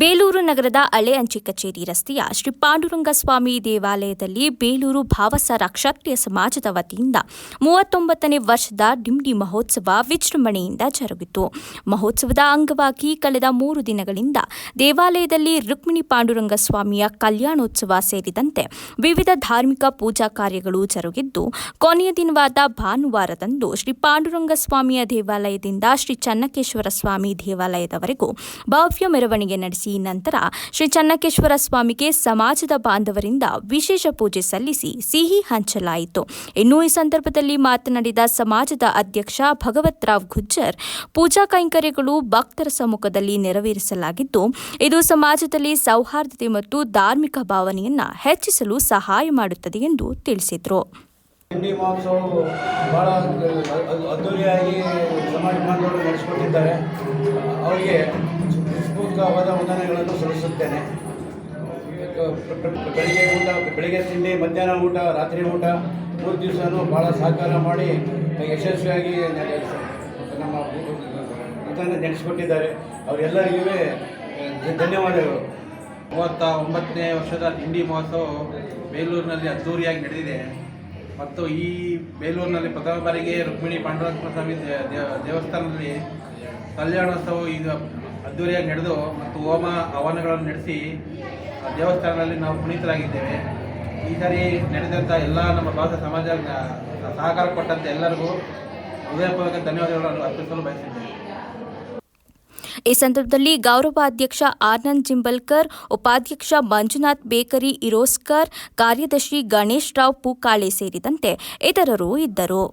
ಬೇಲೂರು ನಗರದ ಹಳೆ ಅಂಚೆ ಕಚೇರಿ ರಸ್ತೆಯ ಶ್ರೀ ಪಾಂಡುರಂಗ ಸ್ವಾಮಿ ದೇವಾಲಯದಲ್ಲಿ ಬೇಲೂರು ಭಾವಸಾರ ಕ್ಷತ್ರಿಯ ಸಮಾಜದ ವತಿಯಿಂದ ಮೂವತ್ತೊಂಬತ್ತನೇ ವರ್ಷದ ಡಿಂಡಿ ಮಹೋತ್ಸವ ವಿಜೃಂಭಣೆಯಿಂದ ಜರುಗಿತು. ಮಹೋತ್ಸವದ ಅಂಗವಾಗಿ ಕಳೆದ ಮೂರು ದಿನಗಳಿಂದ ದೇವಾಲಯದಲ್ಲಿ ರುಕ್ಮಿಣಿ ಪಾಂಡುರಂಗ ಸ್ವಾಮಿಯ ಕಲ್ಯಾಣೋತ್ಸವ ಸೇರಿದಂತೆ ವಿವಿಧ ಧಾರ್ಮಿಕ ಪೂಜಾ ಕಾರ್ಯಗಳು ಜರುಗಿದ್ದು, ಕೊನೆಯ ದಿನವಾದ ಭಾನುವಾರದಂದು ಶ್ರೀ ಪಾಂಡುರಂಗ ಸ್ವಾಮಿಯ ದೇವಾಲಯದಿಂದ ಶ್ರೀ ಚನ್ನಕೇಶ್ವರ ಸ್ವಾಮಿ ದೇವಾಲಯದವರೆಗೂ ಭವ್ಯ ಮೆರವಣಿಗೆ ನಡೆಸಿ ನಂತರ ಶ್ರೀ ಚನ್ನಕೇಶ್ವರ ಸ್ವಾಮಿಗೆ ಸಮಾಜದ ಬಾಂಧವರಿಂದ ವಿಶೇಷ ಪೂಜೆ ಸಲ್ಲಿಸಿ ಸಿಹಿ ಹಂಚಲಾಯಿತು. ಇನ್ನು ಈ ಸಂದರ್ಭದಲ್ಲಿ ಮಾತನಾಡಿದ ಸಮಾಜದ ಅಧ್ಯಕ್ಷ ಭಗವತ್ ರಾವ್ ಗುಜ್ಜರ್, ಪೂಜಾ ಕೈಂಕರ್ಯಗಳು ಭಕ್ತರ ಸಮ್ಮುಖದಲ್ಲಿ ನೆರವೇರಿಸಲಾಗಿದ್ದು, ಇದು ಸಮಾಜದಲ್ಲಿ ಸೌಹಾರ್ದತೆ ಮತ್ತು ಧಾರ್ಮಿಕ ಭಾವನೆಯನ್ನು ಹೆಚ್ಚಿಸಲು ಸಹಾಯ ಮಾಡುತ್ತದೆ ಎಂದು ತಿಳಿಸಿದರು. ಹಿಂಡಿ ಮಹೋತ್ಸವವು ಭಾಳ ಅದ್ದೂರಿಯಾಗಿ ಸಮಾಜ ನಡೆಸಿಕೊಟ್ಟಿದ್ದಾರೆ. ಅವರಿಗೆ ಹೃತ್ಪೂರ್ವಕವಾದ ವಂದನೆಗಳನ್ನು ಸಲ್ಲಿಸುತ್ತೇನೆ. ಬೆಳಿಗ್ಗೆ ಊಟ, ಬೆಳಿಗ್ಗೆ ತಿಂಡಿ, ಮಧ್ಯಾಹ್ನ ಊಟ, ರಾತ್ರಿ ಊಟ, ಮೂರು ದಿವಸನೂ ಭಾಳ ಸಹಕಾರ ಮಾಡಿ ಯಶಸ್ವಿಯಾಗಿ ನಮ್ಮ ಇದನ್ನು ನೆನೆಸ್ಕೊಟ್ಟಿದ್ದಾರೆ ಅವರೆಲ್ಲರಿಗೂ ಧನ್ಯವಾದಗಳು. ಮೂವತ್ತ ಒಂಬತ್ತನೇ ವರ್ಷದ ತಿಂಡಿ ಮಹೋತ್ಸವ ಬೇಲೂರಿನಲ್ಲಿ ಅದ್ದೂರಿಯಾಗಿ ನಡೆದಿದೆ. ಮತ್ತು ಈ ಬೇಲೂರಿನಲ್ಲಿ ಪ್ರಥಮ ಬಾರಿಗೆ ರುಕ್ಮಿಣಿ ಪಾಂಡುರಂಗ ಸ್ವಾಮಿ ದೇವಸ್ಥಾನದಲ್ಲಿ ಕಲ್ಯಾಣೋತ್ಸವ ಈಗ ಅದ್ದೂರಿಯಾಗಿ ನಡೆದು ಮತ್ತು ಹೋಮ ಹವನಗಳನ್ನು ನಡೆಸಿ ದೇವಸ್ಥಾನದಲ್ಲಿ ನಾವು ಪುನೀತರಾಗಿದ್ದೇವೆ. ಈ ಸಾರಿ ನಡೆದಂಥ ಎಲ್ಲ ನಮ್ಮ ಭಾರತ ಸಮಾಜ ಸಹಕಾರ ಕೊಟ್ಟಂಥ ಎಲ್ಲರಿಗೂ ಹೃದಯಪೂರ್ವಕ ಧನ್ಯವಾದಗಳನ್ನು ಅರ್ಪಿಸಲು ಬಯಸಿದ್ದೇನೆ ಈ ಸಂದರ್ಭದಲ್ಲಿ ಗೌರವಾಧ್ಯಕ್ಷ ಆನಂದ್ ಜಿಂಬಲ್ಕರ್, ಉಪಾಧ್ಯಕ್ಷ ಮಂಜುನಾಥ್ ಬೇಕರಿ ಇರೋಸ್ಕರ್ ಕಾರ್ಯದರ್ಶಿ ಗಣೇಶ್ ರಾವ್ ಪೂಕಾಳೆ ಸೇರಿದಂತೆ ಇತರರು ಇದ್ದರು.